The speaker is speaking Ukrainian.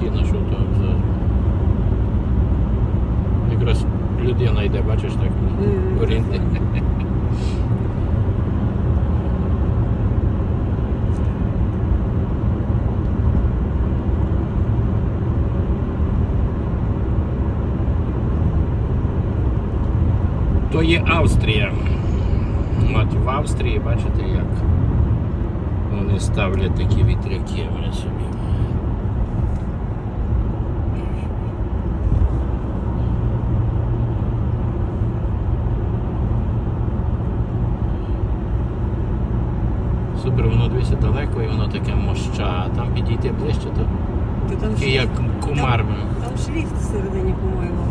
таксі на жовту обзорі. Якраз людина йде, бачиш так, е, орієнти. То є Австрія. От в Австрії, бачите як? Вони ставлять такі вітряки в собі. Супер, воно дивися далеко і воно таке моща, там підійти ближче, то Ти там такий як кумар. Там, Там шліфт всередині, по-моєму,